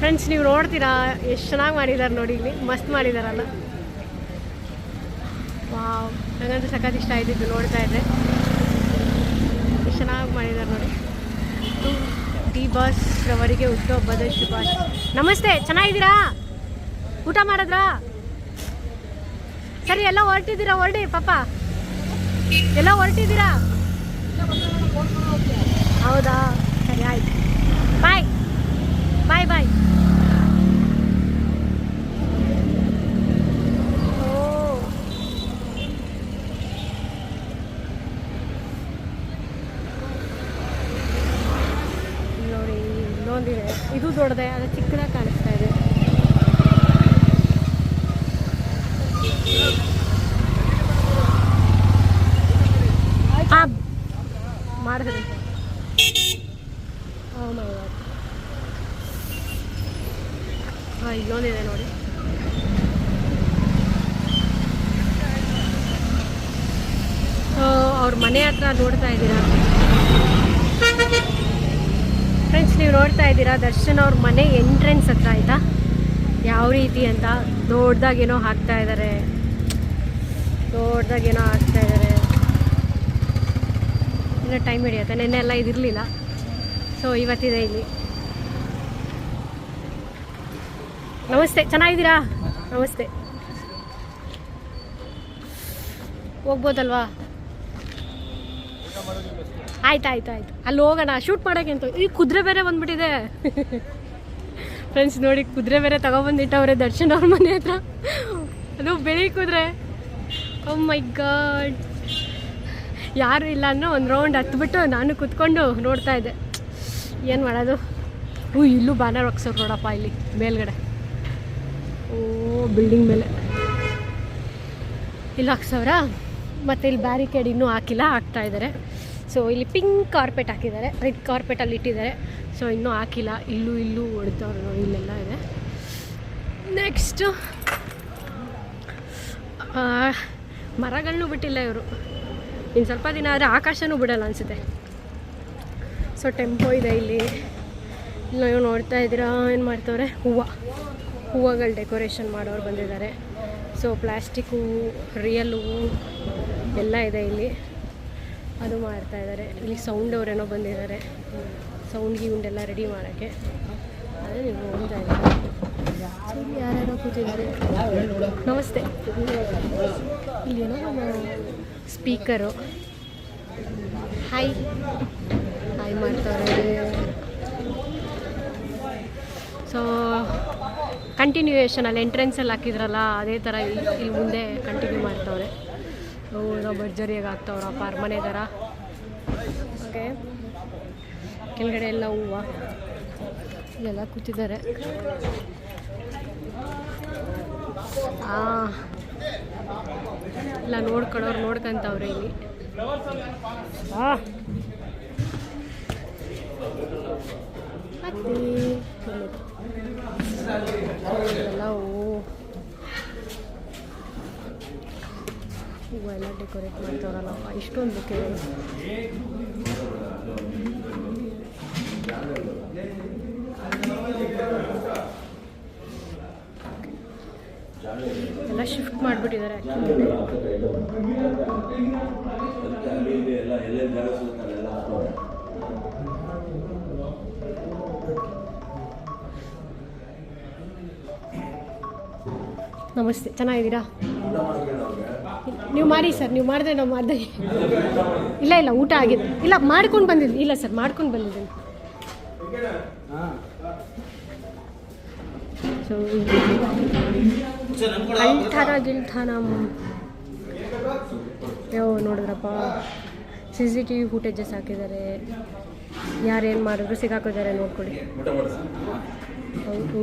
Friends ನೀವು ನೋಡ್ತೀರಾ? ಎಷ್ಟು ಚೆನ್ನಾಗಿ ಮಾಡಿದ್ದಾರೆ ನೋಡಿ ಇಲ್ಲಿ. ಮಸ್ತ್ ಮಾಡಿದಾರಲ್ಲ. ವಾವ್. ನನಗಂತೂ ಸಖತ್ ಇಷ್ಟ ಆಯ್ತಿದ್ದು ನೋಡ್ತಾ ಇದ್ದೆ ಎಷ್ಟು ಚೆನ್ನಾಗಿ ಮಾಡಿದ್ದಾರೆ ನೋಡಿ. ಡಿ ಬಾಸ್ ರವರಿಗೆ ಹುಟ್ಟುಹಬ್ಬದ ಶುಭಾಶಯ ನಮಸ್ತೆ, ಚೆನ್ನಾಗಿದ್ದೀರಾ? ಊಟ ಮಾಡಿದ್ರಾ? ಸರಿ, ಎಲ್ಲ ಹೊರಟಿದ್ದೀರಾ? ಹೊರಡಿ, ಪಾಪ. ಎಲ್ಲ ಹೊರಟಿದ್ದೀರಾ? ಹೌದಾ ಸರಿ ಆಯ್ತು ಬಾಯ್ ಬಾಯ್ ಬಾಯ್ ಓ ಇಲ್ಲಿ ನೋಡಿ ಇನ್ನೊಂದಿದೆ ಇದು ದೊಡ್ಡದೆ, ಅದು ಚಿಕ್ಕದಾಗಿ ಕಾಣಿಸ್ತಾ ಇದೆ. ಮಾಡಿದ್ರಿ. ಹಾಂ ಇಲ್ಲೊಂದಿದೆ ನೋಡಿ. ಅವ್ರ ಮನೆ ಹತ್ರ ನೋಡ್ತಾ ಇದ್ದೀರಾ ಫ್ರೆಂಡ್ಸ್ ನೀವು ನೋಡ್ತಾ ಇದ್ದೀರಾ, ದರ್ಶನ್ ಅವ್ರ ಮನೆ ಎಂಟ್ರೆನ್ಸ್ ಹತ್ರ ಆಯಿತಾ? ಯಾವ ರೀತಿ ಅಂತ ದೊಡ್ಡದಾಗೇನೋ ಹಾಕ್ತಾ ಇದ್ದಾರೆ ದೊಡ್ಡದಾಗೇನೋ ಹಾಕ್ತಾ ಇದ್ದಾರೆ ಇನ್ನೂ ಟೈಮ್ ಹಿಡಿಯುತ್ತೆ, ನೆನ್ನೆ ಎಲ್ಲ ಇದಿರಲಿಲ್ಲ. ಸೊ ಇವತ್ತಿದೆ ಇಲ್ಲಿ. ನಮಸ್ತೆ, ಚೆನ್ನಾಗಿದ್ದೀರಾ? ನಮಸ್ತೆ. ಹೋಗ್ಬೋದಲ್ವಾ? ಆಯ್ತು ಆಯ್ತು ಆಯ್ತು. ಅಲ್ಲಿ ಹೋಗೋಣ. ಶೂಟ್ ಮಾಡೋಕೆ ಅಂತ. ಈ ಕುದುರೆ ಬೇರೆ ಬಂದ್ಬಿಟ್ಟಿದೆ. ಫ್ರೆಂಡ್ಸ್ ನೋಡಿ, ಕುದುರೆ ಬೇರೆ ತಗೊಬಂದಿಟ್ಟವ್ರೆ ದರ್ಶನ್ ಅವ್ರ ಮನೆ ಹತ್ರ. ಅದು ಬೆಳಿ ಕುದುರೆ. ಮೈ ಗಾಡ್ ಯಾರು ಇಲ್ಲ ಅನ್ನೋ ಒಂದು ರೌಂಡ್ ಹತ್ಬಿಟ್ಟು ನಾನು ಕುತ್ಕೊಂಡು ನೋಡ್ತಾ ಇದ್ದೆ. ಏನು ಮಾಡೋದು? ಹ್ಞೂ ಇಲ್ಲೂ ಬ್ಯಾನರ್ ಹಾಕ್ಸೋರು ನೋಡಪ್ಪ ಇಲ್ಲಿ, ಮೇಲ್ಗಡೆ. ಓ ಬಿಲ್ಡಿಂಗ್ ಮೇಲೆ. ಇಲ್ಲಿ ಹಾಕ್ಸವ್ರ? ಮತ್ತು ಇಲ್ಲಿ ಬ್ಯಾರಿಕೇಡ್ ಇನ್ನೂ ಹಾಕಿಲ್ಲ, ಹಾಕ್ತಾ ಇದ್ದಾರೆ. ಸೊ ಇಲ್ಲಿ ಪಿಂಕ್ ಕಾರ್ಪೆಟ್ ಹಾಕಿದ್ದಾರೆ ರೆಡ್ ಕಾರ್ಪೆಟಲ್ಲಿ ಇಟ್ಟಿದ್ದಾರೆ. ಸೊ ಇನ್ನೂ ಹಾಕಿಲ್ಲ, ಇಲ್ಲೂ ಇಲ್ಲೂ ಹೊಡೆದವ್ರು ಇಲ್ಲೆಲ್ಲ ಇದೆ. ನೆಕ್ಸ್ಟು ಮರಗಳನ್ನೂ ಬಿಟ್ಟಿಲ್ಲ ಇವರು. ಇನ್ನು ಸ್ವಲ್ಪ ದಿನ ಆದರೆ ಆಕಾಶನೂ ಬಿಡಲ್ಲ ಅನಿಸುತ್ತೆ. ಸೊ ಟೆಂಪೋ ಇದೆ ಇಲ್ಲಿ. ಇಲ್ಲಿ ನೀವು ನೋಡ್ತಾ ಇದ್ದೀರಾ, ಏನು ಮಾಡ್ತವ್ರೆ? ಹೂವು. ಹೂವುಗಳು ಡೆಕೋರೇಷನ್ ಮಾಡೋರು ಬಂದಿದ್ದಾರೆ. ಸೊ ಪ್ಲ್ಯಾಸ್ಟಿಕ್ ಹೂವು ರಿಯಲ್ ಹೂವು ಎಲ್ಲ ಇದೆ ಇಲ್ಲಿ. ಅದು ಮಾಡ್ತಾ ಇದ್ದಾರೆ. ಇಲ್ಲಿ ಸೌಂಡ್ ಅವರೇನೋ ಬಂದಿದ್ದಾರೆ. ಸೌಂಡ್ ಗಿೌಂಡ್ ರೆಡಿ ಮಾಡೋಕ್ಕೆ. ಅದೇ ನೀವು ಹೋಗ್ತಾ ಇಲ್ಲಿ ಯಾರ್ಯಾರೋ ಕೂತಿದ್ದಾರೆ. ನಮಸ್ತೆ. ಇಲ್ಲೇನೋ ಸ್ಪೀಕರು ಹಾಯ್ ಹಾಯ್ ಮಾಡ್ತಾರೆ ಸೊ ಕಂಟಿನ್ಯೂಯೇಷನಲ್ಲಿ ಎಂಟ್ರೆನ್ಸಲ್ಲಿ ಹಾಕಿದ್ರಲ್ಲ, ಅದೇ ಥರ ಇಲ್ಲಿ ಇಲ್ಲಿ ಮುಂದೆ ಕಂಟಿನ್ಯೂ ಮಾಡ್ತವ್ರೆ. ಏನೋ ಭರ್ಜರಿಯಾಗಿ ಆಗ್ತಾವ್ರಪ್ಪ ಅರಮನೆ ಥರ ಓಕೆ. ಕೆಳಗಡೆ ಎಲ್ಲ ಹೂವು. ಇಲ್ಲೆಲ್ಲ ಕೂತಿದ್ದಾರೆ. ಎಲ್ಲ ನೋಡ್ಕೊಳ್ಳೋರು ನೋಡ್ಕೊಂತವ್ರೆ ಇಲ್ಲಿ. ಮತ್ತೆ? ಎಲ್ಲ ಹೂವು ಎಲ್ಲ ಡೆಕೋರೇಟ್ ಮಾಡ್ತಾವ್ರಲ್ಲಪ್ಪ ಇಷ್ಟೊಂದು ಬುಕ್ಕೆ ಎಲ್ಲ ಶಿಫ್ಟ್ ಮಾಡಿಬಿಟ್ಟಿದ್ದಾರೆ ನಮಸ್ತೆ. ಚೆನ್ನಾಗಿದ್ದೀರಾ? ನೀವು ಮಾಡಿ ಸರ್, ನೀವು ಮಾಡಿದ್ರೆ ನಾವು ಮಾಡಿದೆ ಇಲ್ಲ ಇಲ್ಲ, ಊಟ ಆಗಿದೆ ಇಲ್ಲ, ಮಾಡ್ಕೊಂಡು ಬಂದಿದ್ದೀನಿ ಇಲ್ಲ ಸರ್, ಮಾಡ್ಕೊಂಡು ಬಂದಿದ್ದೀನಿ. ಸೊ ಯೋ, ನೋಡಿದ್ರಪ್ಪ. C C T V footages ಹಾಕಿದ್ದಾರೆ. ಯಾರೇನು ಮಾಡಿದ್ರು ಸಿಗಾಕಿದ್ದಾರೆ ನೋಡ್ಕೊಳ್ಳಿ ಹೌದು.